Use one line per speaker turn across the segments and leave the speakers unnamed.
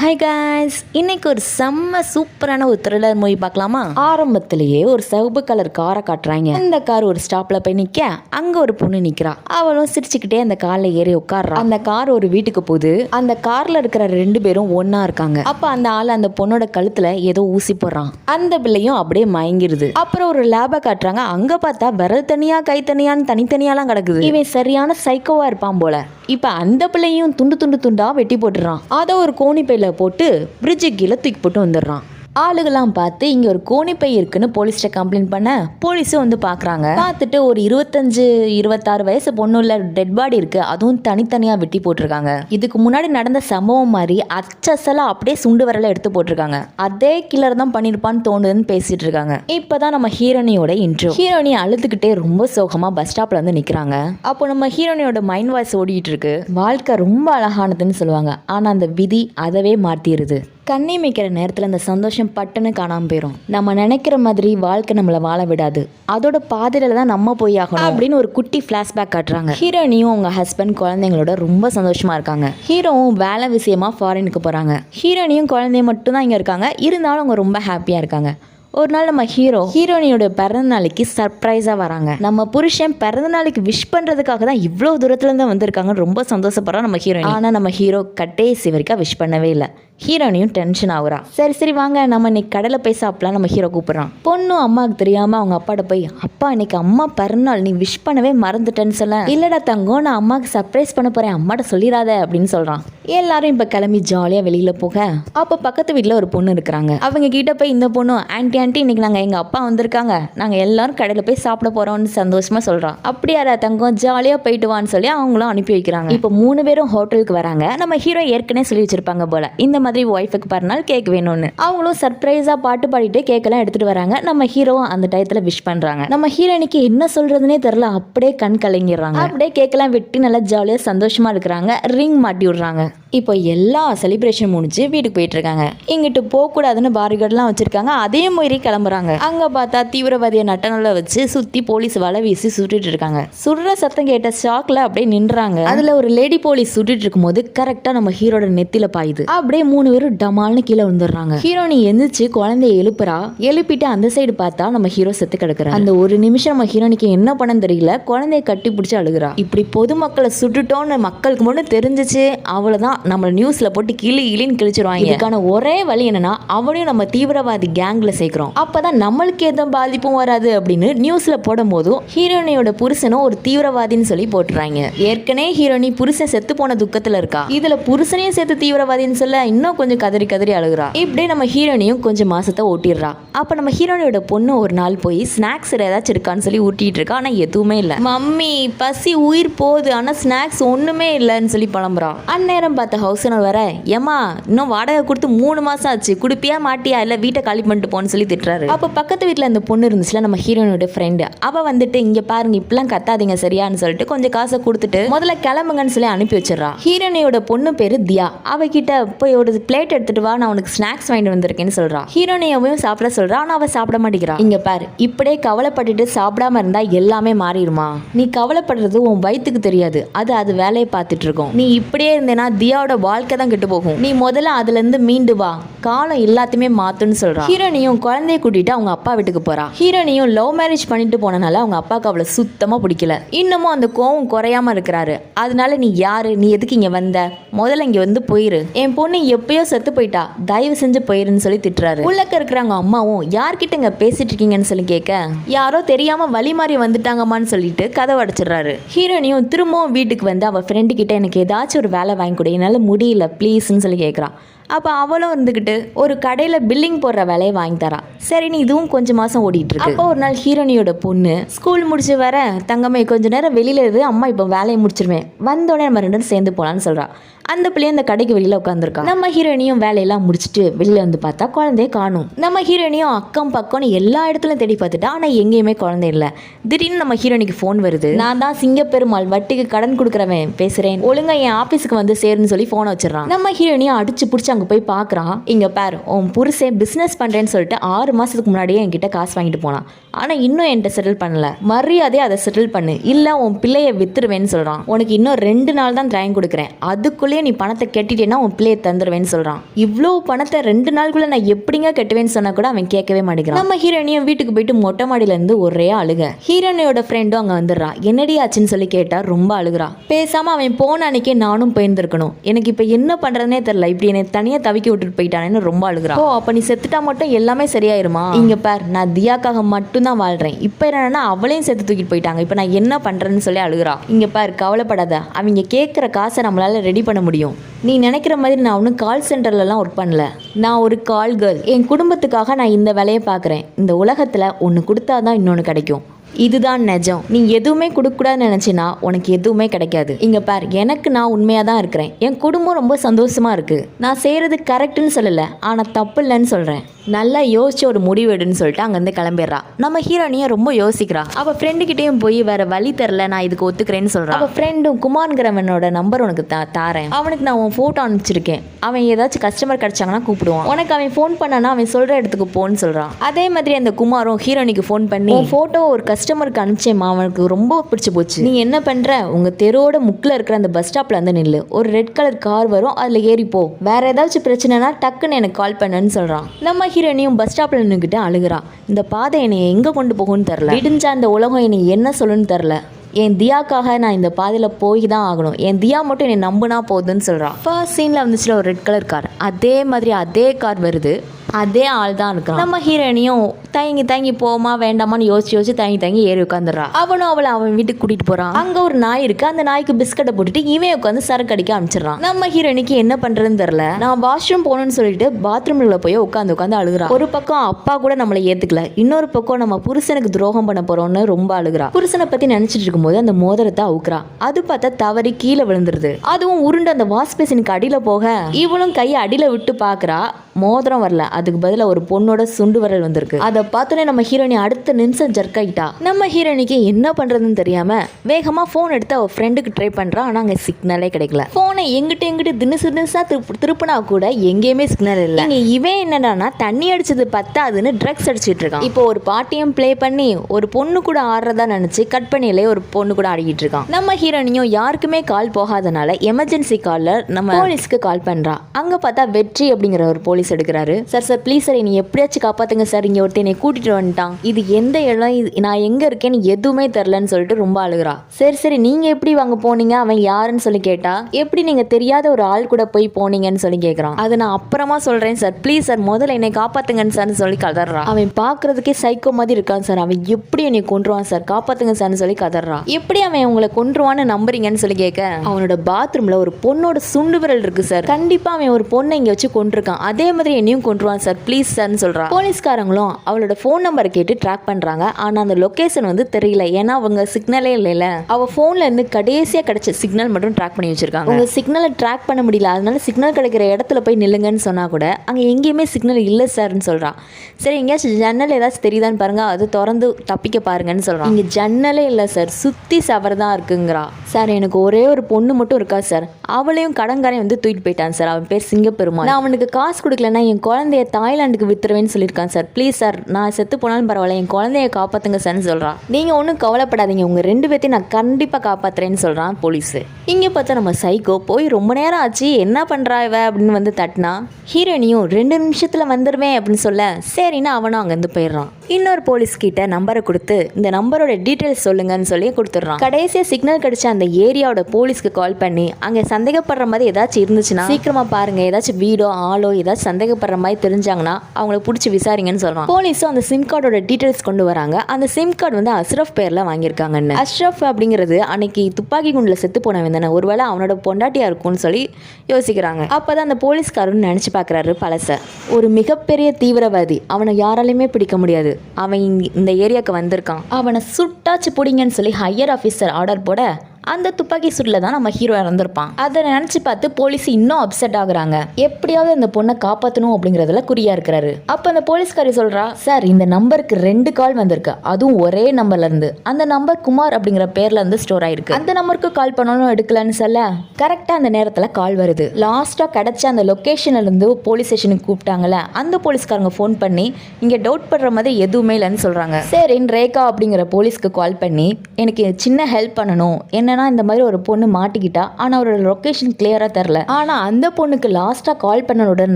High guys இன்னைக்கு ஒரு செம்ம சூப்பரான ஒரு த்ரில்லர் மூவி பார்க்கலாமா? ஆரம்பத்திலேயே ஒரு சிவப்பு கலர் காரை காட்டுறாங்க. அந்த கார் ஒரு ஸ்டாப்ல போய் நிக்க அங்க ஒரு பொண்ணு நிக்கிறா. அவளும் சிரிச்சுக்கிட்டே அந்த கார்ல ஏறி உட்கார்றா. அந்த கார் ஒரு வீட்டுக்கு போகுது. அந்த கார்ல இருக்கிற ரெண்டு பேரும் ஒன்னா இருக்காங்க. அப்ப அந்த ஆள் அந்த பொண்ணோட கழுத்துல ஏதோ ஊசி போடுறான். அந்த பிள்ளையும் அப்படியே மயங்கிருது. அப்புறம் ஒரு லேப காட்டுறாங்க. அங்க பார்த்தா விரல் தனியா கை தனியான்னு தனித்தனியாலாம் கிடக்குது. இவன் சரியான சைக்கோவா இருப்பான் போல. இப்ப அந்த பிள்ளையும் துண்டு துண்டு துண்டா வெட்டி போட்டுறான். அதை ஒரு கோணி பையில போட்டு பிரிட்ஜு கீழே தூக்கி போட்டு வந்துடுறான். ஆளுகளாம் பார்த்து இங்க ஒரு கோணிப்பை இருக்குன்னு போலீஸ்கிட்ட கம்ப்ளைண்ட் பண்ண? போலீஸும் வந்து பாக்குறாங்க பார்த்துட்டு ஒரு இருபத்தஞ்சு இருபத்தாறு வயசு பொண்ணுள்ள டெட் பாடி இருக்கு. அதுவும் தனித்தனியா வெட்டி போட்டிருக்காங்க. இதுக்கு முன்னாடி நடந்த சம்பவம் மாதிரி அச்சசலா அப்படியே சுண்டு வரல எடுத்து போட்டிருக்காங்க. அதே கில்லர் தான் பண்ணிருப்பான்னு தோணுதுன்னு பேசிட்டு இருக்காங்க. இப்பதான் நம்ம ஹீரோனியோட இன்ட்ரோ ஹீரோனி அழுதுகிட்டே ரொம்ப சோகமா பஸ் ஸ்டாப்ல வந்து நிக்கிறாங்க. அப்போ நம்ம ஹீரோனியோட மைண்ட் வாய்ஸ் ஓடிட்டு இருக்கு. வாழ்க்கை ரொம்ப அழகானதுன்னு சொல்லுவாங்க. ஆனா அந்த விதி அதவே மாத்திருது. கண்ணிமைக்கிற நேரத்தில் அந்த சந்தோஷம் பட்டுன்னு காணாமல் போயிடும் நம்ம நினைக்கிற மாதிரி வாழ்க்கை நம்மளை வாழ விடாது. அதோட பாதையில தான் நம்ம போய் ஆகணும் அப்படின்னு ஒரு குட்டி ஃப்ளாஷ்பேக் காட்டுறாங்க. ஹீரோனியும் உங்க ஹஸ்பண்ட் குழந்தைங்களோட ரொம்ப சந்தோஷமா இருக்காங்க. ஹீரோவும் வேலை விஷயமா ஃபாரினுக்கு போறாங்க. ஹீரோனியும் குழந்தையும் மட்டும் தான் இருக்காங்க. இருந்தாலும் அவங்க ரொம்ப ஹாப்பியா இருக்காங்க. ஒரு நாள் நம்ம ஹீரோ ஹீரோனியோட பிறந்த நாளைக்கு சர்ப்ரைஸாக வராங்க. நம்ம புருஷன் பிறந்த நாளைக்கு விஷ் பண்ணுறதுக்காக தான் இவ்வளோ தூரத்துலேருந்து வந்திருக்காங்க ரொம்ப சந்தோஷப்படுறோம் நம்ம ஹீரோ ஆனால் நம்ம ஹீரோ கட்டேசி வரைக்கும் விஷ் பண்ணவே இல்லை. ஹீரோனையும் டென்ஷன் ஆகுறா. சரி சரி வாங்க நம்ம இன்னைக்கு கடலை போய் சாப்பிடலாம் நம்ம ஹீரோ கூப்பிட்றான். பொண்ணும் அம்மாவுக்கு தெரியாமல் அவங்க அப்பாட்ட போய் அப்பா இன்னைக்கு அம்மா பிறநாள் நீ விஷ் பண்ணவே மறந்துட்டேன்னு சொல்ல. இல்லடா தங்கம் நான் அம்மாவுக்கு சர்ப்ரைஸ் பண்ண போகிறேன் அம்மாட்ட சொல்லிடாத அப்படின்னு சொல்கிறான் எல்லாரும் இப்போ கிளம்பி ஜாலியாக வெளியில் போக அப்போ பக்கத்து வீட்டில் ஒரு பொண்ணு இருக்கிறாங்க. அவங்க கிட்ட போய் இந்த பொண்ணு ஆன்டி ஆன்டி இன்னைக்கு நாங்கள் எங்கள் அப்பா வந்திருக்காங்க. நாங்கள் எல்லாரும் கடையில் போய் சாப்பிட போகிறோம்னு சந்தோஷமாக சொல்கிறான் அப்படியாரா தங்கம் ஜாலியாக போயிட்டு வான்னு சொல்லி அவங்களும் அனுப்பி வைக்கிறாங்க. இப்போ மூணு பேரும் ஹோட்டலுக்கு வராங்க. நம்ம ஹீரோ ஏற்கனவே சொல்லி வச்சிருப்பாங்க போல. இந்த மாதிரி ஒய்ஃபுக்கு பிறநாள் கேக் வேணும்னு. அவங்களும் சர்ப்ரைஸாக பாட்டு பாடிட்டு கேக்கெல்லாம் எடுத்துட்டு வராங்க. நம்ம ஹீரோவும் அந்த டயத்தில் விஷ் பண்ணுறாங்க நம்ம ஹீரோனிக்கு என்ன சொல்றதுனே தெரில அப்படியே கண் கலங்கிடுறாங்க. அப்படியே கேக்கெல்லாம் வெட்டி நல்லா ஜாலியாக சந்தோஷமா இருக்கிறாங்க. ரிங் மாட்டி விடுறாங்க. இப்போ எல்லா செலிப்ரேஷன் முடிஞ்சு வீட்டுக்கு போயிட்டு இருக்காங்க. இங்கிட்டு போகக்கூடாதுன்னு பாரிகார்ட்லாம் வச்சிருக்காங்க. அதே மாதிரி கிளம்புறாங்க. அங்க பார்த்தா தீவிரவாதியை நட்டனில் வச்சு சுத்தி போலீஸ் வலை வீசி சுட்டுட்டு இருக்காங்க. சுடுற சத்தம் கேட்ட ஷாக்ல அப்படியே நின்றாங்க. அதுல ஒரு லேடி போலீஸ் சுட்டுட்டு இருக்கும்போது கரெக்டா நம்ம ஹீரோட நெத்தில பாயுது. அப்படியே மூணு மூணு பேரும் டமால்னு கீழே விழுந்துடுறாங்க. ஹீரோனி எந்திரிச்சு குழந்தைய எழுப்புறா. எழுப்பிட்டு அந்த சைடு பார்த்தா நம்ம ஹீரோ செத்து கிடக்குறாங்க அந்த ஒரு நிமிஷம் நம்ம ஹீரோனிக்கு என்ன பண்ணன்னு தெரியல. குழந்தைய கட்டி பிடிச்சி அழுகுறா. இப்படி பொதுமக்களை சுட்டுட்டோன்னு மக்களுக்கு மட்டும் தெரிஞ்சிச்சு. அவ்வளவுதான். நம்ம நியூஸ்ல போட்டு கிளி கிளின்னு கிழிச்சிருவாங்க. இதுக்கான ஒரே வழி என்னன்னா அவனையும் நம்ம தீவிரவாதி கேங்ல சேர்க்கிறோம். அப்பதான் நம்மளுக்கு எந்த பாதிப்பும் வராது அப்படின்னு நியூஸ்ல போடும் போதும் ஹீரோனியோட புருஷனும் ஒரு தீவிரவாதின்னு சொல்லி போட்டுறாங்க. ஏற்கனவே ஹீரோனி புருஷன் செத்து போன துக்கத்துல இருக்கா. இதுல புருஷனையும் சேர்த்து தீவிரவாதின்னு சொல்ல இன்னும் கொஞ்சம் கதறி கதறி அழுகுறா. இப்படியே நம்ம ஹீரோனியும் கொஞ்சம் மாசத்தை ஓட்டிடுறா. அப்ப நம்ம ஹீரோனியோட பொண்ணு ஒரு நாள் போய் ஸ்நாக்ஸ் ஏதாச்சும் இருக்கான்னு சொல்லி ஊட்டிட்டு இருக்கா. ஆனா எதுவுமே இல்ல. மம்மி பசி உயிர் போகுது. ஆனா ஸ்நாக்ஸ் ஒண்ணுமே இல்லைன்னு சொல்லி புலம்புறா. அந்நேரம் பார்த்த ஹவுஸ் ஓனர் வர ஏமா இன்னும் வாடகை கொடுத்து மூணு மாசம் ஆச்சு. குடுப்பியா மாட்டியா? இல்ல வீட்டை காலி பண்ணிட்டு போன்னு சொல்லி திட்டுறாரு. அப்ப பக்கத்து வீட்ல அந்த பொண்ணு இருந்துச்சுல நம்ம ஹீரோனோட ஃப்ரெண்டு அவ வந்துட்டு இங்க பாருங்க இப்பெல்லாம் கத்தாதீங்க சரியான்னு சொல்லிட்டு கொஞ்சம் காசை கொடுத்துட்டு முதல்ல கிளம்புங்கன்னு சொல்லி அனுப்பி வச்சிடறா. ஹீரோனியோட பொண்ணு பேரு தியா. அவகிட்ட போய் ஒரு பிளேட் எடுத்துட்டு வா நான் உனக்கு ஸ்நாக்ஸ் வாங்கிட்டு வந்திருக்கேன்னு சொல்றா. ஹீரோனியாவையும் சாப்பிட சொல்கிறான் ஆனா அவ சாப்பிட மாட்டேங்கிறா. இங்க பாரு இப்படியே கவலைப்பட்டுட்டு சாப்பிடாம இருந்தா எல்லாமே மாறிடுமா? நீ கவலைப்படுறது உன் வயித்துக்கு தெரியாது அது அது வேலையை பார்த்துட்டு இருக்கும் நீ இப்படியே இருந்தேன்னா தியாவோட வாழ்க்கை தான் கெட்டு போகும். நீ முதல்ல அதுல இருந்து மீண்டு வா காலம் எல்லாத்தையுமே மாத்துன்னு சொல்கிறான் ஹீரோனியும் குழந்தைய கூட்டிட்டு அவங்க அப்பா வீட்டுக்கு போறா. ஹீரோனியும் லவ் மேரேஜ் பண்ணிட்டு போனனால அவங்க அப்பாவுக்கு அவளை சுத்தமா பிடிக்கல. இன்னமும் அந்த கோவம் குறையாம இருக்கிறாரு. அதனால நீ யாரு? நீ எதுக்கு இங்க வந்த? முதல்ல இங்க வந்து போயிரு. என் பொண்ணு எப்பயோ செத்து போயிட்டா தயவு செஞ்சு போயிருன்னு சொல்லி திட்டுறாரு. உள்ளக்க இருக்கிறவங்க அம்மாவும் யார்கிட்ட இங்க பேசிட்டு இருக்கீங்கன்னு சொல்லி கேட்க யாரோ தெரியாம வழி மாறி வந்துட்டாங்கம்மான்னு சொல்லிட்டு கதவை அடைச்சிடுறாரு. ஹீரோனியும் திரும்பவும் வீட்டுக்கு வந்து அவ ஃப்ரெண்டு கிட்ட எனக்கு ஏதாச்சும் ஒரு வேலை வாங்கி கொடு என்னால முடியல ப்ளீஸ்ன்னு சொல்லி கேட்குறான் அப்போ அவளும் இருந்துக்கிட்டு ஒரு கடையில் பில்லிங் போடுற வேலையை வாங்கி தரா. சரின்னு இதுவும் கொஞ்சம் மாதம் ஓடிட்டு இருக்கு. அப்போ ஒரு நாள் ஹீரோனியோட பொண்ணு ஸ்கூல் முடிச்சு வர தங்கம்மை கொஞ்ச நேரம் வெளியில இருந்து அம்மா இப்போ வேலையை முடிச்சிருவேன். வந்தோடனே நம்ம ரெண்டு சேர்ந்து போகலான்னு சொல்றா. அந்த பிள்ளைய அந்த கடைக்கு வெளியில உட்காந்துருக்கா நம்ம ஹீரோனியும் வேலையெல்லாம் முடிச்சுட்டு வெளியில வந்து பார்த்தா குழந்தைய காணும். நம்ம ஹீரோனியும் அக்கம் பக்கம்னு எல்லா இடத்துலையும் தேடி பார்த்துட்டா ஆனால் எங்கேயுமே குழந்தை இல்லை. திடீர்னு நம்ம ஹீரோனிக்கு ஃபோன் வருது. நான் தான் சிங்கப்பெருமாள் வட்டிக்கு கடன் கொடுக்குறவன் பேசுறேன். ஒழுங்கா என் ஆஃபீஸுக்கு வந்து சேருன்னு சொல்லி ஃபோனை வச்சிடறான். நம்ம ஹீரோனியும் அடிச்சு பிடிச்சி அங்கே போய் பார்க்குறான். இங்கே பாரு உன் புருஷன் பிஸ்னஸ் பண்ணுறேன்னு சொல்லிட்டு ஆறு மாதத்துக்கு முன்னாடியே என்கிட்ட காசு வாங்கிட்டு போனான். ஆனால் இன்னும் என்கிட்ட செட்டில் பண்ணல. மரியாதையை அதை செட்டில் பண்ணு. இல்லை உன் பிள்ளைய வித்துருவேன்னு சொல்கிறான் உனக்கு இன்னும் ரெண்டு நாள் தான் ட்ரைங் கொடுக்குறேன். அதுக்குள்ளே நாளுக்குள்ளேயே நீ பணத்தை கட்டிட்டேன்னா உன் பிள்ளையை தந்துடுவேன்னு சொல்கிறான் இவ்வளோ பணத்தை ரெண்டு நாளுக்குள்ளே நான் எப்படிங்க கட்டுவேன்னு சொன்னா கூட அவன் கேட்கவே மாட்டேங்கிறான். நம்ம ஹீரோனியும் வீட்டுக்கு போயிட்டு மொட்டை மாடியில இருந்து ஒரே அழுக. ஹீரோனியோட ஃப்ரெண்டும் அங்கே வந்துடுறான். என்னடி ஆச்சுன்னு சொல்லி கேட்டா ரொம்ப அழுகுறா. பேசாமல் அவன் போன அன்னைக்கே நானும் போயிருந்திருக்கணும். எனக்கு இப்போ என்ன பண்ணுறதுனே தெரில இப்படி என்னை தனியாக தவிக்க விட்டுட்டு போயிட்டானேன்னு ரொம்ப அழுகுறா. ஓ அப்போ நீ செத்துட்டா மட்டும் எல்லாமே சரியாயிருமா? இங்கே பார் நான் தியாக்காக மட்டும்தான் வாழ்கிறேன் இப்போ என்னன்னா அவளையும் சேர்த்து தூக்கிட்டு போயிட்டாங்க. இப்போ நான் என்ன பண்றேன்னு சொல்லி அழுகுறா. இங்கே பார் கவலைப்படாத. அவங்க கேட்குற காசை நம்மளால ரெடி பண்ண முடியும். நீ நினைக்கிற மாதிரி நான் ஒன்றும் கால் சென்டர்லலாம் ஒர்க் பண்ணல. நான் ஒரு கால் கேர்ள் என் குடும்பத்துக்காக நான் இந்த வேலையை பார்க்குறேன். இந்த உலகத்தில் ஒன்று கொடுத்தா தான் இன்னொன்று கிடைக்கும். இதுதான் நிஜம். நீ எதுவுமே கொடுக்கக்கூடாதுன்னு நினச்சினா உனக்கு எதுவுமே கிடைக்காது. இங்கே பார் எனக்கு நான் உண்மையாக தான் இருக்கிறேன். என் குடும்பம் ரொம்ப சந்தோஷமாக இருக்குது நான் செய்கிறது கரெக்டுன்னு சொல்லலை. ஆனால் தப்பு இல்லைன்னு சொல்கிறேன் நல்லா யோசிச்சு ஒரு முடிவு எடுன்னு சொல்லிட்டு அங்கேருந்து கிளம்பிடுறா. நம்ம ஹீரோனியை ரொம்ப யோசிக்கிறா. அவள் ஃப்ரெண்டுக்கிட்டேயும் போய் வேற வழி தெரில நான் இதுக்கு ஒத்துக்கிறேன்னு சொல்கிறான் அவள் ஃப்ரெண்டும் குமார்ங்கிறவனோட நம்பர் உனக்கு தா தாரேன் அவனுக்கு நான் உன் ஃபோட்டோ அனுப்பிச்சிருக்கேன். அவன் ஏதாச்சும் கஸ்டமர் கிடைச்சாங்கன்னா கூப்பிடுவான். உனக்கு அவன் ஃபோன் பண்ணானா அவன் சொல்கிற இடத்துக்கு போன்னு சொல்கிறான் அதே மாதிரி அந்த குமாரும் ஹீரோனிக்கு ஃபோன் பண்ணி ஃபோட்டோ ஒரு கஸ்டமருக்கு அனுப்பிச்சேம்மா அவனுக்கு ரொம்ப பிடிச்சி போச்சு. நீ என்ன பண்ணுற உங்கள் தெருவோட முக்கில் இருக்கிற அந்த பஸ் ஸ்டாப்பில் வந்து நில்லு. ஒரு ரெட் கலர் கார் வரும் அதில் ஏறி போ வேற ஏதாச்சும் பிரச்சனைனா டக்குன்னு எனக்கு கால் பண்ணுன்னு சொல்கிறான் நம்ம ஹீரோனியும் பஸ் ஸ்டாப்பில் நின்றுக்கிட்டு அழுகுறா. இந்த பாதை என்னை எங்கே கொண்டு போகும்னு தெரில இடிஞ்ச அந்த உலகம் என்னை என்ன சொல்லுன்னு தெரில என் தியாக்காக நான் இந்த பாதையில் போய் தான் ஆகணும். என் தியா மட்டும் என்னை நம்புனா போதுன்னு சொல்கிறான் ஃபர்ஸ்ட் சீனில் வந்துச்சுல ஒரு ரெட் கலர் கார் அதே மாதிரி அதே கார் வருது. அதே ஆள் தான் இருக்கான் நம்ம ஹீரோனியும் தயங்கி தயங்கி போமா வேண்டாமான்னு யோசிச்சு யோசிச்சு தயங்கி தயங்கி ஏறி உட்காந்துடுறா அவனும் அவளை அவன் வீட்டுக்கு கூட்டிட்டு போறான். அங்க ஒரு நாய் இருக்கு. அந்த நாய்க்கு பிஸ்கட்டை போட்டுட்டு இவன் உட்காந்து சரக்கு அடிக்க அனுப்பிச்சிடுறான் நம்ம ஹீரோனிக்கு என்ன பண்றதுன்னு தெரியல. நான் வாஷ்ரூம் போகணும்னு சொல்லிட்டு பாத்ரூம்ல போய் உட்காந்து உட்காந்து அழுகுறா ஒரு பக்கம் அப்பா கூட நம்மளை ஏத்துக்கல. இன்னொரு பக்கம் நம்ம புருஷனுக்கு துரோகம் பண்ண போறோம்னு ரொம்ப அழுகுறா புருஷனை பத்தி நினைச்சிட்டு இருக்கும்போது அந்த மோதிரத்தை அவுக்குறா அது பார்த்தா தவறி கீழே விழுந்துருது. அதுவும் உருண்டு அந்த வாஷ் பேசினுக்கு அடியில போக இவளும் கையை அடியில விட்டு பாக்குறா மோதிரம் வரல. அதுக்கு பதிலாக ஒரு பொண்ணோட சுண்டு விரல் வந்திருக்கு. அதை பார்த்தோன்னே நம்ம ஹீரோனி அடுத்த நிமிஷம் ஜர்க் ஆயிட்டா நம்ம ஹீரோனிக்கு என்ன பண்றதுன்னு தெரியாம வேகமா ஃபோன் எடுத்து அவ ஃப்ரெண்டுக்கு ட்ரை பண்றா. ஆனா அங்க சிக்னலே கிடைக்கல. ஃபோனை எங்கிட்ட எங்கிட்ட தினுசு தினுசா திருப்பு திருப்பினா கூட எங்கேயுமே சிக்னல் இல்லை. இங்க இவன் என்னடான்னா தண்ணி அடிச்சது பத்தாதுன்னு ட்ரக்ஸ் அடிச்சிட்டு இருக்கான். இப்போ ஒரு பாட்டியம் ப்ளே பண்ணி ஒரு பொண்ணு கூட ஆடுறதா நினைச்சு கட் பண்ணியிலே ஒரு பொண்ணு கூட ஆடிக்கிட்டு இருக்கான். நம்ம ஹீரோனியும் யாருக்குமே கால் போகாதனால எமர்ஜென்சி கால்ல நம்ம போலீஸ்க்கு கால் பண்றா. அங்க பார்த்தா வெற்றி அப்படிங்கிற ஒரு போலீஸ் எடுக்கிறாரு. சார் சார் ப்ளீஸ் சார் என்னை எப்படியாச்சும் காப்பாத்துங்க சார் இங்கே ஒருத்தர் என்னை கூட்டிட்டு வந்துட்டான். இது எந்த இடம் இது நான் எங்க இருக்கேன்னு எதுவுமே தெரிலன்னு சொல்லிட்டு ரொம்ப அழுகுறா. சரி சரி நீங்க எப்படி வாங்க போனீங்க? அவன் யாருன்னு சொல்லி கேட்டா எப்படி நீங்க தெரியாத ஒரு ஆள் கூட போய் போனீங்கன்னு சொல்லி கேட்கறான் அது நான் அப்புறமா சொல்றேன் சார் ப்ளீஸ் சார் முதல்ல என்னை காப்பாத்துங்கன்னு சார்னு சொல்லி கதறான் அவன் பார்க்கறதுக்கே சைக்கோ மாதிரி இருக்கான் சார் அவன் எப்படி என்னை கொன்றுவான் சார் காப்பாத்துங்க சார்னு சொல்லி கதறான் எப்படி அவன் உங்களை கொன்றுவான்னு நம்புறீங்கன்னு சொல்லி கேட்க அவனோட பாத்ரூம்ல ஒரு பொண்ணோட சுண்டு விரல் இருக்கு சார் கண்டிப்பா அவன் ஒரு பொண்ணை இங்க வச்சு கொண்டிருக்கான் அதே மாதிரி என்னையும் கொன்றுவான் சார் ப்ளீஸ் சார்னு சொல்றான் போலீஸ்காரங்களும் அவளோட ஃபோன் நம்பரை கேட்டு ட்ராக் பண்றாங்க. ஆனா அந்த லொகேஷன் வந்து தெரியல. ஏன்னா அவங்க சிக்னலே இல்லைல்ல. அவ ஃபோன்ல இருந்து கடைசியா கிடைச்ச சிக்னல் மட்டும் ட்ராக் பண்ணி வச்சிருக்காங்க. உங்க சிக்னலை ட்ராக் பண்ண முடியல. அதனால சிக்னல் கிடைக்கிற இடத்துல போய் நில்லுங்கன்னு சொன்னா கூட அங்க எங்கேயுமே சிக்னல் இல்லை சார்னு சொல்றான். சரி எங்கேயாச்சும் ஜன்னல் ஏதாச்சும் தெரியுதான்னு பாருங்க. அது திறந்து தப்பிக்க பாருங்கன்னு சொல்றான். இங்க ஜன்னலே இல்லை சார் சுத்தி சவர் தான் இருக்குங்கிறா. சார் எனக்கு ஒரே ஒரு பொண்ணு மட்டும் இருக்கா சார் அவளையும் கடன்காரன் வந்து தூக்கிட்டு போயிட்டான் சார் அவன் பேர் சிங்கப்பெருமாள். நான் அவனுக்கு காசு கொடுக்கலன்னா என் குழந்தைய தாய்லாந்துக்கு வித்துருவேன்னு சொல்லியிருக்கான் சார். ப்ளீஸ் சார் நான் செத்து போனாலும் பரவாயில்ல என் குழந்தைய காப்பாத்துங்க சார்னு சொல்கிறான் நீங்கள் ஒன்றும் கவலைப்படாதீங்க உங்கள் ரெண்டு பேர்த்தையும் நான் கண்டிப்பாக காப்பாத்துறேன்னு சொல்கிறான் போலீஸு இங்கே பார்த்தா நம்ம சைக்கோ போய் ரொம்ப நேரம் ஆச்சு என்ன பண்ணுறா இவ அப்படின்னு வந்து தட்டினா ஹீரோனியும் ரெண்டு நிமிஷத்தில் வந்துடுவேன் அப்படின்னு சொல்ல சரின்னு அவனும் அங்கேருந்து போயிடுறான். இன்னொரு போலீஸ் கிட்ட நம்பரை கொடுத்து இந்த நம்பரோட டீட்டெயில்ஸ் சொல்லுங்கன்னு சொல்லி கொடுத்துட்றான். கடைசியாக சிக்னல் கிடைச்ச அந்த ஏரியாவோட போலீஸ்க்கு கால் பண்ணி அங்கே சந்தேகப்படுற மாதிரி ஏதாச்சும் இருந்துச்சுன்னா சீக்கிரமாக பாருங்கள் ஏதாச்சும் வீடோ ஆளோ ஏதாச்சும் சந்தேகப்படுற மாதிரி தெரிஞ்சு தெரிஞ்சாங்கன்னா அவங்கள பிடிச்சி விசாரிங்கன்னு சொல்கிறான் போலீஸும் அந்த சிம் கார்டோட டீட்டெயில்ஸ் கொண்டு வராங்க. அந்த சிம் கார்டு வந்து அஸ்ரஃப் பேரில் வாங்கியிருக்காங்கன்னு. அஸ்ரஃப் அப்படிங்கிறது அன்னைக்கு துப்பாக்கி குண்டில் செத்து போனவன் தானே. ஒருவேளை அவனோட பொண்டாட்டியாக இருக்கும்னு சொல்லி யோசிக்கிறாங்க. அப்போ தான் அந்த போலீஸ்காரன்னு நினச்சி பார்க்குறாரு பழசை. ஒரு மிகப்பெரிய தீவிரவாதி. அவனை யாராலையுமே பிடிக்க முடியாது. அவன் இந்த ஏரியாவுக்கு வந்திருக்கான். அவனை சுட்டாச்சு பிடிங்கன்னு சொல்லி ஹையர் ஆஃபீஸர் ஆர்டர் போட அந்த துப்பாக்கி சுட்டில் தான் நம்ம ஹீரோ இறந்துருப்பான். அதை நினச்சி பார்த்து போலீஸ் இன்னும் அப்செட் ஆகுறாங்க. எப்படியாவது அந்த பொண்ணை காப்பாற்றணும் அப்படிங்கிறதுல குறியா இருக்கிறாரு. அப்போ அந்த போலீஸ்காரி சொல்றா சார் இந்த நம்பருக்கு ரெண்டு கால் வந்திருக்கு. அதுவும் ஒரே நம்பர்ல இருந்து. அந்த நம்பர் குமார் அப்படிங்கிற பேர்ல இருந்து ஸ்டோர் ஆயிருக்கு. அந்த நம்பருக்கு கால் பண்ணணும் எடுக்கலன்னு சொல்ல கரெக்டாக அந்த நேரத்தில் கால் வருது. லாஸ்ட்டாக கிடைச்ச அந்த லொக்கேஷன்ல இருந்து போலீஸ் ஸ்டேஷனுக்கு கூப்பிட்டாங்கல்ல அந்த போலீஸ்காரங்க ஃபோன் பண்ணி இங்கே டவுட் படுற மாதிரி எதுவுமே இல்லைன்னு சொல்கிறாங்க சரின்னு ரேகா அப்படிங்கிற போலீஸ்க்கு கால் பண்ணி எனக்கு சின்ன ஹெல்ப் பண்ணணும். என்னன்னா ஆனால் இந்த மாதிரி ஒரு பொண்ணு மாட்டிக்கிட்டா? ஆனால் அவரோட லொக்கேஷன் கிளியராக தெரில ஆனால் அந்த பொண்ணுக்கு லாஸ்ட்டாக கால் பண்ணனோட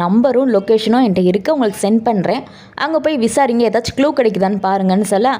நம்பரும் லொக்கேஷனும் என்கிட்ட இருக்க. உங்களுக்கு சென்ட் பண்ணுறேன் அங்கே போய் விசாரிங்க. ஏதாச்சும் க்ளூ கிடைக்குதான்னு பாருங்கன்னு சொல்ல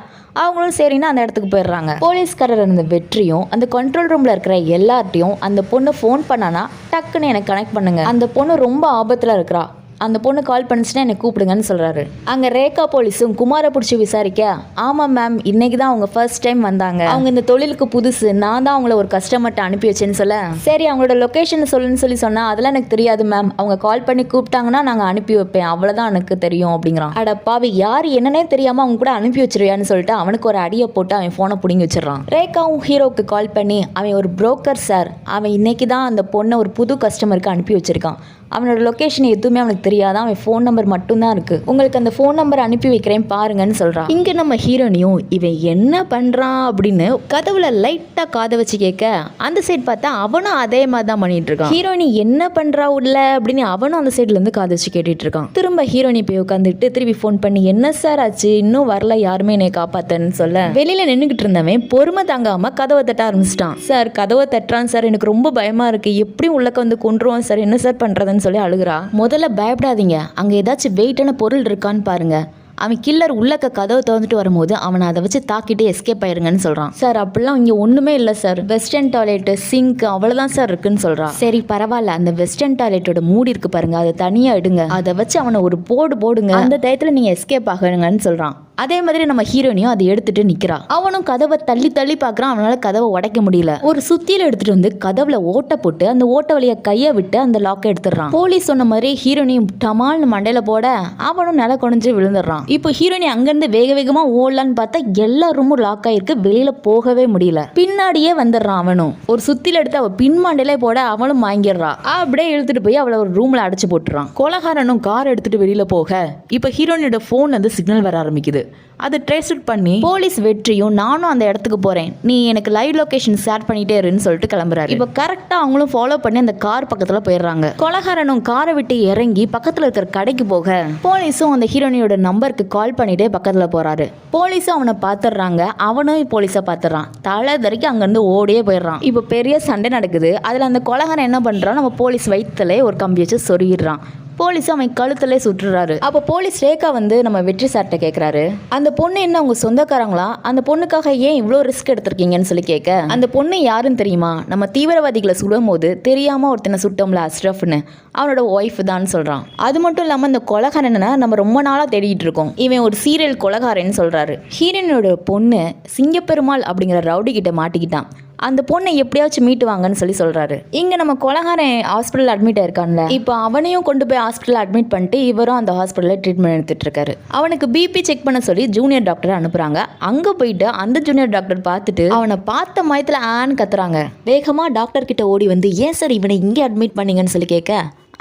அவங்களும் சரின்னா அந்த இடத்துக்கு போயிடுறாங்க. போலீஸ்காரர் இருந்த வெற்றியும் அந்த கண்ட்ரோல் ரூமில் இருக்கிற எல்லார்ட்டையும் அந்த பொண்ணு ஃபோன் பண்ணானா டக்குன்னு எனக்கு கனெக்ட் பண்ணுங்க. அந்த பொண்ணு ரொம்ப ஆபத்தில் இருக்கிறா. அந்த பொண்ணு கால் பண்ணிச்சுன்னா என்னை கூப்பிடுங்கன்னு சொல்கிறாரு அங்கே ரேகா போலீஸும் குமாரை பிடிச்சி விசாரிக்க ஆமாம் மேம் இன்னைக்கு தான் அவங்க ஃபர்ஸ்ட் டைம் வந்தாங்க. அவங்க இந்த தொழிலுக்கு புதுசு. நான் தான் அவங்கள ஒரு கஸ்டமர்கிட்ட அனுப்பி வச்சேன்னு சொல்ல. சரி அவங்களோட லொக்கேஷன் சொல்லுன்னு சொல்லி சொன்னால் அதெல்லாம் எனக்கு தெரியாது மேம் அவங்க கால் பண்ணி கூப்பிட்டாங்கன்னா நாங்கள் அனுப்பி வைப்பேன். அவ்வளோதான் எனக்கு தெரியும் அப்படிங்கிறான். அட பாவி யார் என்னன்னே தெரியாமல் அவங்க கூட அனுப்பி வச்சிருவியான்னு சொல்லிட்டு அவனுக்கு ஒரு அடியை போட்டு அவன் ஃபோனை பிடிங்கி வச்சிடறான். ரேகாவும் ஹீரோவுக்கு கால் பண்ணி அவன் ஒரு புரோக்கர் சார் அவன் இன்னைக்கு தான் அந்த பொண்ணை ஒரு புது கஸ்டமருக்கு அனுப்பி வச்சிருக்கான். அவனோட லொக்கேஷன் எதுவுமே அவனுக்கு தெரியாதான் அவன் ஃபோன் நம்பர் மட்டும்தான் இருக்கு. உங்களுக்கு அந்த ஃபோன் நம்பர் அனுப்பி வைக்கிறேன் பாருங்கன்னு சொல்றான். இங்க நம்ம ஹீரோனியும் இவன் என்ன பண்றான் அப்படின்னு கதவுல லைட்டா காதை வச்சு கேட்க அந்த சைடு பார்த்தா அவனும் அதே மாதிரி தான் பண்ணிட்டு இருக்கான். ஹீரோயினி என்ன பண்றா உள்ள அப்படின்னு அவனும் அந்த சைடுல இருந்து காதை வச்சு கேட்டுட்டு இருக்கான். திரும்ப ஹீரோயினி போய் உட்காந்துட்டு திருப்பி ஃபோன் பண்ணி என்ன சார் ஆச்சு? இன்னும் வரல யாருமே என்னை காப்பாத்தன்னு சொல்ல. வெளியில நின்றுகிட்டு இருந்தவன் பொறுமை தாங்காம கதவை தட்ட ஆரம்பிச்சிட்டான். சார் கதவை தட்டுறான் சார் எனக்கு ரொம்ப பயமா இருக்கு. எப்படியும் உள்ளக்க வந்து கொண்டுருவான் சார் என்ன சார் பண்றதுன்னு சொல்லி அழுகுறா. முதல்ல பயப்படாதீங்க. அங்கே ஏதாச்சும் வெயிட்டான பொருள் இருக்கான்னு பாருங்க. அவன் கில்லர் உள்ளக்க கதவை திறந்துட்டு வரும்போது அவனை அதை வச்சு தாக்கிட்டு எஸ்கேப் ஆயிருங்கன்னு சொல்கிறான் சார் அப்படிலாம் இங்கே ஒன்றுமே இல்லை சார். வெஸ்டர்ன் டாய்லெட்டு சிங்க் அவ்வளோதான் சார் இருக்குன்னு சொல்கிறான் சரி பரவாயில்ல. அந்த வெஸ்டர்ன் டாய்லெட்டோட மூடி இருக்கு பாருங்க. அதை தனியாக எடுங்க. அதை வச்சு அவனை ஒரு போர்டு போடுங்க. அந்த டயத்தில் நீங்கள் எஸ்கேப் ஆகுங்கன்னு சொல்கிறான் அதே மாதிரி நம்ம ஹீரோனியும் அதை எடுத்துட்டு நிக்கிறா. அவனும் கதவை தள்ளி தள்ளி பாக்குறான் அவனால கதவை உடைக்க முடியல. ஒரு சுத்தியில எடுத்துட்டு வந்து கதவுல ஓட்டை போட்டு அந்த ஓட்ட வழிய கையை விட்டு அந்த லாக்கை எடுத்துடுறான். போலீஸ் சொன்ன மாதிரி ஹீரோனியும் டமால்னு மண்டையில போட அவனும் நில குனிஞ்சு விழுந்துடுறான். இப்போ ஹீரோனி அங்கிருந்து வேக வேகமா ஓடலான்னு பார்த்தா எல்லா ரூமும் லாக் ஆயிருக்கு. வெளியில போகவே முடியல. பின்னாடியே வந்துடுறான் அவனும். ஒரு சுத்தில எடுத்து அவ பின் மண்டையில போட அவளும் வாங்கிடுறா அப்படியே இழுத்துட்டு போய் அவளை ஒரு ரூம்ல அடைச்சு போட்டுறான். கொலகாரனும் கார் எடுத்துட்டு வெளியில போக. இப்போ ஹீரோனியோட ஃபோன் வந்து சிக்னல் வர ஆரம்பிக்குது. அதை ட்ரேஸ் அவுட் பண்ணி போலீஸ் வெற்றியும் நானும் அந்த இடத்துக்கு போறேன். நீ எனக்கு லைவ் லொகேஷன் ஷேர் பண்ணிட்டே இருன்னு சொல்லிட்டு கிளம்புறாரு. இப்போ கரெக்டா அவங்களும் ஃபாலோ பண்ணி அந்த கார் பக்கத்துல போயிடுறாங்க. கொலகாரனும் காரை விட்டு இறங்கி பக்கத்துல இருக்கிற கடைக்கு போக போலீஸும் அந்த ஹீரோனியோட நம்பருக்கு கால் பண்ணிட்டே பக்கத்துல போறாரு. போலீஸும் அவனை பாத்துடுறாங்க அவனும் போலீஸை பாத்துறான் தலை தரைக்கும் அங்கிருந்து ஓடியே போயிடுறான். இப்போ பெரிய சண்டை நடக்குது. அதுல அந்த கொலகாரன் என்ன பண்றான்? நம்ம போலீஸ் வயிற்றுல ஒரு கம்பி வச்சு சொருகிடுறான். போலீஸ் அவன் கழுத்துல சுட்டுறாரு அப்போ போலீஸ் ரேகா வந்து நம்ம வெற்றி சார்ட்ட கேட்குறாரு அந்த பொண்ணு என்ன உங்க சொந்தக்காரங்களா? அந்த பொண்ணுக்காக ஏன் இவ்வளோ ரிஸ்க் எடுத்திருக்கீங்கன்னு சொல்லி கேட்க அந்த பொண்ணு யாருன்னு தெரியுமா? நம்ம தீவிரவாதிகளை சுடும் போது தெரியாம ஒருத்தனை சுட்டோம்ல அஸ்ரஃப்னு அவனோட ஒய்ஃப் தான் சொல்றான். அது மட்டும் இல்லாம இந்த கொலகாரனை நம்ம ரொம்ப நாளா தேடிட்டு இருக்கோம். இவன் ஒரு சீரியல் கொலகாரன்னு சொல்றாரு. ஹீரோனோட பொண்ணு சிங்கப்பெருமாள் அப்படிங்கிற ரவுடி கிட்ட மாட்டிக்கிட்டான். அந்த பொண்ணை எப்படியாச்சும் மீட்டுவாங்கன்னு சொல்லி சொல்றாரு. இங்க நம்ம கொலகாரன் ஹாஸ்பிட்டல் அட்மிட் ஆயிருக்கான்ல. இப்போ அவனையும் கொண்டு போய் ஹாஸ்பிட்டலில் அட்மிட் பண்ணிட்டு இவரும் அந்த ஹாஸ்பிட்டலில் ட்ரீட்மெண்ட் எடுத்துட்டுருக்காரு அவனுக்கு பிபி செக் பண்ண சொல்லி ஜூனியர் டாக்டர் அனுப்புகிறாங்க அங்கே போயிட்டு அந்த ஜூனியர் டாக்டர் பார்த்துட்டு அவனை பார்த்த மயத்தில் ஆன்னு கத்துறாங்க. வேகமாக டாக்டர் கிட்ட ஓடி வந்து ஏன் சார் இவனை இங்கே அட்மிட் பண்ணீங்கன்னு சொல்லி கேட்க?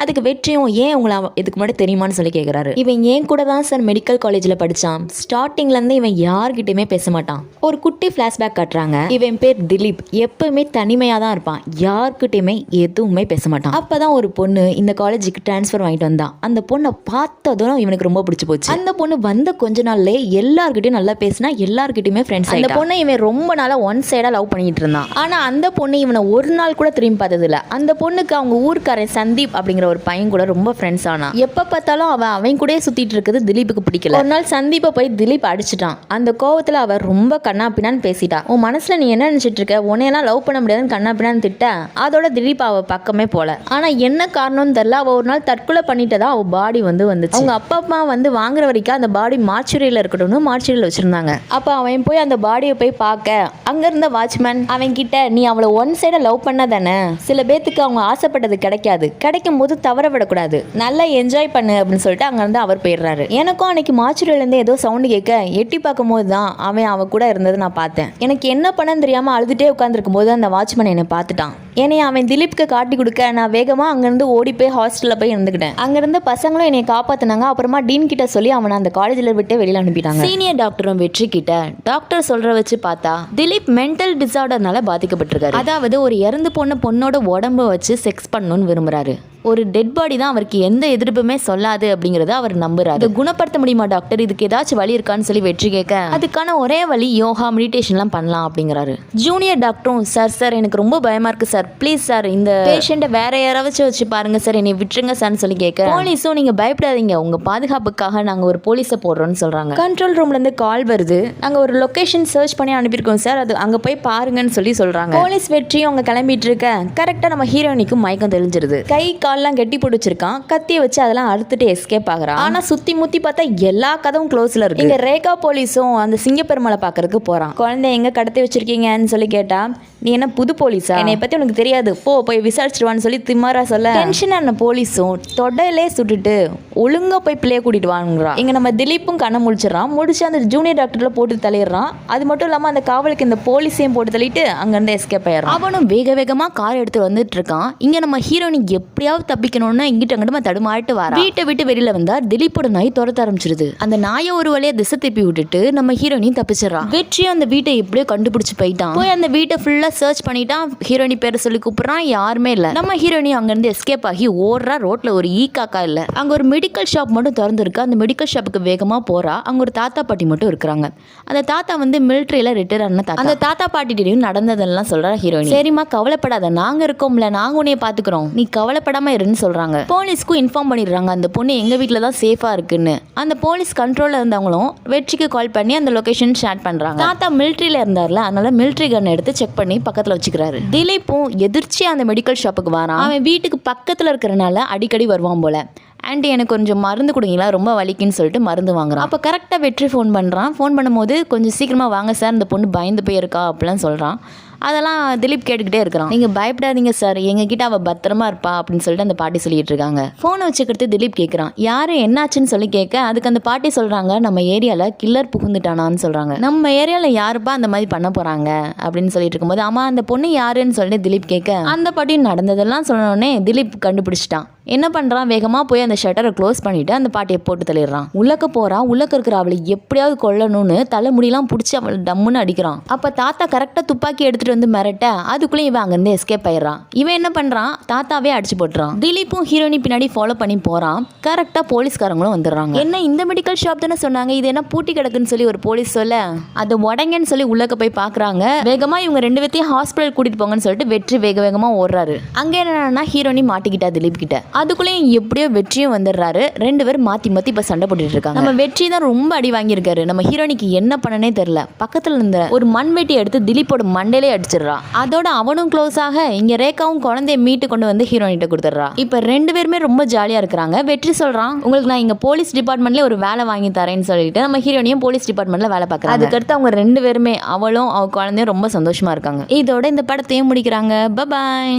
அதுக்கு வெற்றியும் ஏன் உங்களை இதுக்கு முன்னாடி தெரியுமான்னு சொல்லி கேட்குறாரு இவன் ஏன் கூட தான் சார் மெடிக்கல் காலேஜில் படித்தான் ஸ்டார்டிங்லேருந்து இவன் யார்கிட்டயுமே பேச மாட்டான். ஒரு குட்டி ஃப்ளாஷ்பேக் காட்டுறாங்க. இவன் பேர் திலீப். எப்பவுமே தனிமையாக தான் இருப்பான். யார்கிட்டயுமே எதுவுமே பேச மாட்டான். அப்போ தான் ஒரு பொண்ணு இந்த காலேஜுக்கு ட்ரான்ஸ்ஃபர் வாங்கிட்டு வந்தான் அந்த பொண்ணை பார்த்ததும் இவனுக்கு ரொம்ப பிடிச்சி போச்சு. அந்த பொண்ணு வந்த கொஞ்ச நாள்லயே எல்லார்கிட்டயும் நல்லா பேசினா எல்லார்கிட்டயுமே ஃப்ரெண்ட்ஸ் அந்த பொண்ணை இவன் ரொம்ப நாளா ஒன் சைடா லவ் பண்ணிட்டு இருந்தான். ஆனா அந்த பொண்ணு இவனை ஒரு நாள் கூட திரும்பி பார்த்தது இல்ல அந்த பொண்ணுக்கு அவங்க ஊர்க்காரன் சந்தீப் அப்படிங்கிற ஒரு பையன் கூட ரொம்ப ஃப்ரெண்ட்ஸ் ஆனா. எப்ப பார்த்தாலும் அவன் அவன் கூடயே சுத்திட்டு இருக்குது திலீப்புக்கு பிடிக்கல. ஒரு நாள் சந்தீப்பை போய் திலீப் அடிச்சிட்டான். அந்த கோவத்துல அவ ரொம்ப கண்ணாப்பினான்னு பேசிட்டா. உன் மனசுல நீ என்ன நினைச்சிட்டு இருக்க? உன்னையெல்லாம் லவ் பண்ண முடியாதுன்னு கண்ணாப்பினான்னு திட்ட. அதோட திலீப் அவ பக்கமே போல. ஆனா என்ன காரணம்னு தெரியல. அவ ஒரு நாள் தற்கொலை பண்ணிட்டதா அவ பாடி வந்து வந்துச்சு. அவங்க அப்பா அம்மா வந்து வாங்குற வரைக்கும் அந்த பாடி மார்ச்சுரியில இருக்கட்டும்னு மார்ச்சுரியில வச்சிருந்தாங்க. அப்ப அவன் போய் அந்த பாடியை போய் பார்க்க அங்க இருந்த வாட்ச்மேன் அவன் கிட்ட நீ அவளை ஒன் சைடா லவ் பண்ண தானே? சில பேத்துக்கு அவங்க ஆசைப்பட்டது கிடைக்காது. கிடைக்கும் போது தவற விடக்கூடாது. நல்லா என்ஜாய் பண்ணு அப்படின்னு சொல்லிட்டு அங்கேருந்து அவர் போயிடுறாரு. எனக்கும் அன்னைக்கு மார்ச்சுரியில ஏதோ சவுண்டு கேட்க எட்டி பார்க்கும் போது தான் அவன் அவன் கூட இருந்ததை நான் பார்த்தேன். எனக்கு என்ன பண்ணன்னு தெரியாமல் அழுதுட்டே உட்காந்துருக்கும் போது அந்த வாட்ச்மேன் என்னை பார்த்துட்டான்.
என்னை அவன் திலீப்க்கு காட்டி கொடுக்க நான் வேகமாக அங்கேருந்து ஓடி போய் ஹாஸ்டலில் போய் இருந்துக்கிட்டேன். அங்கேருந்து பசங்களும் என்னை காப்பாற்றினாங்க அப்புறமா டீன் கிட்ட சொல்லி அவனை அந்த காலேஜில் விட்டு வெளியில் அனுப்பிட்டாங்க. சீனியர் டாக்டரும் வெற்றி கிட்ட டாக்டர் சொல்கிற வச்சு பார்த்தா திலீப் மென்டல் டிசார்டர்னால பாதிக்கப்பட்டிருக்காரு. அதாவது ஒரு இறந்து போன பொண்ணோட உடம்ப வச்சு செக்ஸ் பண்ணணும்னு விரும்புகிறாரு ஒரு டெட் பாடி தான் அவருக்கு எந்த எதிர்ப்புமே சொல்லாது அப்படிங்கறத அவர் நம்புறாரு. இதை குணப்படுத்த முடியுமா டாக்டர் இதுக்கு ஏதாச்சும் வழி இருக்கான்னு சொல்லி வெற்றி கேட்க அதுக்கான ஒரே வழி யோகா மெடிடேஷன்லாம் பண்ணலாம் அப்படிங்கிறாரு. ஜூனியர் டாக்டரும் சார் சார் எனக்கு ரொம்ப பயமா இருக்கு சார் ப்ளீஸ் சார் இந்த பேஷண்ட்டை வேற யாராச்சும் வச்சு பாருங்க சார் என்னை விட்டுருங்க சார்னு சொல்லி கேட்க போலீஸும் நீங்க பயப்படாதீங்க. உங்க பாதுகாப்புக்காக நாங்க ஒரு போலீஸை போடுறோம்னு சொல்றாங்க. கண்ட்ரோல் ரூம்ல இருந்து கால் வருது. நாங்க ஒரு லொகேஷன் சர்ச் பண்ணி அனுப்பியிருக்கோம் சார் அது அங்க போய் பாருங்கன்னு சொல்லி சொல்றாங்க. போலீஸ் வெற்றியும் அவங்க கிளம்பிட்டு இருக்க. கரெக்டா நம்ம ஹீரோயினிக்கும் மயக்கம் தெளிஞ்சிருது. கை கால்லாம் கட்டி போட்டு வச்சிருக்கான் கத்தியை வச்சு அதெல்லாம் அறுத்துட்டு எஸ்கேப் ஆகுறான். ஆனா சுத்தி முத்தி பார்த்தா எல்லா கதவும் க்ளோஸ்ல இருக்கு. இங்க ரேகா போலீஸும் அந்த சிங்கப்பெருமாளை பாக்குறதுக்கு போறான். குழந்தை எங்க கடத்தி வச்சிருக்கீங்கன்னு சொல்லி கேட்டா நீ என்ன புது போலீஸா? என்னை பத்தி உனக்கு தெரியாது. போ போய் விசாரிச்சிருவான்னு சொல்லி திமாரா சொல்ல. டென்ஷன் ஆன போலீஸும் தொடையிலே சுட்டுட்டு ஒழுங்கா போய் பிள்ளைய கூட்டிட்டு வாங்குறான் இங்க நம்ம திலீப்பும் கண்ணை முழிச்சிடறான். முடிச்சு அந்த ஜூனியர் டாக்டர்ல போட்டு தள்ளிடுறான். அது மட்டும் இல்லாம அந்த காவலுக்கு இந்த போலீஸையும் போட்டு தள்ளிட்டு அங்க இருந்து எஸ்கேப் ஆயிடுறான். அவனும் வேக வேகமா கார் எடுத்து வந்துட்டு இருக்கான் இங்க நம்ம ஹீரோனி எப்படியாவது தப்பிக்கணும்னு இங்கிட்ட அங்கிட்ட தடுமாறிட்டு வர வீட்டை விட்டு வெளியில வந்தா திலீப்போட நாய் துரத்த ஆரம்பிச்சிருது. அந்த நாயை ஒரு வழியா திசை திருப்பி விட்டுட்டு நம்ம ஹீரோனி தப்பிச்சிடறான். வெற்றியும் அந்த வீட்டை எப்படியோ கண்டுபிடிச்சு போயிட்டான். போய் அந்த வீட்டை ஃபுல்லா சர்ச் பண்ணிட்டான் ஹீரோனி பேரை சொல்லி கூப்பிடுறான் யாருமே இல்லை. நம்ம ஹீரோயினி அங்கேருந்து எஸ்கேப் ஆகி ஓடுறா ரோட்ல ஒரு ஈ காக்கா இல்லை. அங்கே ஒரு மெடிக்கல் ஷாப் மட்டும் திறந்துருக்கு. அந்த மெடிக்கல் ஷாப்புக்கு வேகமாக போறா. அங்கே ஒரு தாத்தா பாட்டி மட்டும் இருக்கிறாங்க. அந்த தாத்தா வந்து மிலிட்ரியில் ரிட்டையர் ஆன தாத்தா. அந்த தாத்தா பாட்டிட்டையும் நடந்ததெல்லாம் சொல்கிறா ஹீரோயின். சரிம்மா கவலைப்படாத. நாங்கள் இருக்கோம்ல. நாங்கள் உன்னைய பார்த்துக்குறோம் நீ கவலைப்படாமல் இருன்னு சொல்கிறாங்க போலீஸ்க்கும் இன்ஃபார்ம் பண்ணிடுறாங்க. அந்த பொண்ணு எங்கள் வீட்டில் தான் சேஃபாக இருக்குன்னு. அந்த போலீஸ் கண்ட்ரோலில் இருந்தவங்களும் வெற்றிக்கு கால் பண்ணி அந்த லொகேஷன் ஷேர் பண்ணுறாங்க தாத்தா மிலிட்ரியில் இருந்தார்ல. அதனால மிலிட்டரி கன் எடுத்து செக் பண்ணி பக்கத்துல வச்சுக்கிறாரு. திலீப்பும் எதிர்ச்சியாக அந்த மெடிக்கல் ஷாப்புக்கு வரான். அவன் வீட்டுக்கு பக்கத்தில் இருக்கிறனால அடிக்கடி வருவான் போல. ஆண்டி எனக்கு கொஞ்சம் மருந்து கொடுங்களா ரொம்ப வலிக்குன்னு சொல்லிட்டு மருந்து வாங்குறான். அப்போ கரெக்டாக வெற்றி ஃபோன் பண்ணுறான் ஃபோன் பண்ணும்போது கொஞ்சம் சீக்கிரமாக வாங்க சார் அந்த பொண்ணு பயந்து போயிருக்கா அப்படிலாம் சொல்கிறான் அதெல்லாம் திலீப் கேட்டுக்கிட்டே இருக்கிறான். நீங்கள் பயப்படாதீங்க சார் எங்ககிட்ட அவள் பத்திரமா இருப்பா அப்படின்னு சொல்லிட்டு அந்த பாட்டி சொல்லிட்டு இருக்காங்க. ஃபோனை வச்சுக்கிட்டு திலீப் கேட்குறான் யாரு? என்னாச்சுன்னு சொல்லி கேட்க அதுக்கு அந்த பாட்டி சொல்கிறாங்க நம்ம ஏரியாவில் கில்லர் புகுந்துட்டானான்னு சொல்கிறாங்க நம்ம ஏரியாவில் யாருப்பா அந்த மாதிரி பண்ண போகிறாங்க அப்படின்னு சொல்லிட்டு இருக்கும்போது ஆமாம் அந்த பொண்ணு யாருன்னு சொல்லிட்டு திலீப் கேட்க அந்த பாட்டி நடந்ததெல்லாம் சொன்னோடனே திலீப் கண்டுபிடிச்சிட்டான். என்ன பண்ணுறான் வேகமாக போய் அந்த ஷட்டரை க்ளோஸ் பண்ணிவிட்டு அந்த பாட்டியை போட்டு தள்ளிடுறான். உள்ளக்க போகிறான் உள்ளக்க இருக்கிற அவளை எப்படியாவது கொல்லணும்னு தலைமுடியெல்லாம் பிடிச்சி அவளை டம்முன்னு அடிக்கிறான். அப்போ தாத்தா கரெக்டாக துப்பாக்கி எடுத்துகிட்டு வந்து மிரட்ட அதுக்குள்ளே இவன் அங்கேருந்து எஸ்கேப் ஆயிடுறான். இவன் என்ன பண்ணுறான் தாத்தாவே அடிச்சு போட்டுறான். திலீப்பும் ஹீரோனி பின்னாடி ஃபாலோ பண்ணி போகிறான் கரெக்டாக போலீஸ்காரங்களும் வந்துடுறாங்க. என்ன இந்த மெடிக்கல் ஷாப் தானே சொன்னாங்க? இது என்ன பூட்டி கிடக்குன்னு சொல்லி ஒரு போலீஸ் சொல்ல? அது உடங்கன்னு சொல்லி உள்ளக்க போய் பார்க்குறாங்க வேகமாக இவங்க ரெண்டு பேர்த்தையும் ஹாஸ்பிட்டல் கூட்டிகிட்டு போங்கன்னு சொல்லிட்டு வெற்றி வேக வேகமாக ஓடுறாரு. அங்கே என்னன்னா ஹீரோனி மாட்டிக்கிட்டா திலீப் கிட்ட. அதுக்குள்ளேயும் எப்படியோ வெற்றியும் வந்துடுறாரு. ரெண்டு பேரும் மாற்றி மாற்றி இப்போ சண்டை போட்டுட்டு இருக்காங்க. நம்ம வெற்றி தான் ரொம்ப அடி வாங்கியிருக்காரு. நம்ம ஹீரோனிக்கு என்ன பண்ணனே தெரியல. பக்கத்தில் இருந்த ஒரு மண்வெட்டி எடுத்து திலீப்போட மண்டையிலே அடிச்சிடுறான் அதோட அவனும் க்ளோஸ் ஆக இங்கே ரேகாவும் குழந்தைய மீட்டு கொண்டு வந்து ஹீரோனிட்ட கொடுத்துட்றா. இப்போ ரெண்டு பேருமே ரொம்ப ஜாலியாக இருக்கிறாங்க. வெற்றி சொல்கிறான் உங்களுக்கு நான் இங்கே போலீஸ் டிபார்ட்மெண்ட்லேயே ஒரு வேலை வாங்கி தரேன்னு சொல்லிட்டு நம்ம ஹீரோனியும் போலீஸ் டிபார்ட்மெண்ட்ல வேலை பார்க்குறாங்க. அதுக்கடுத்து அவங்க ரெண்டு பேருமே அவளும் அவ குழந்தையும் ரொம்ப சந்தோஷமா இருக்காங்க. இதோட இந்த படத்தையும் முடிக்கிறாங்க. பபாய்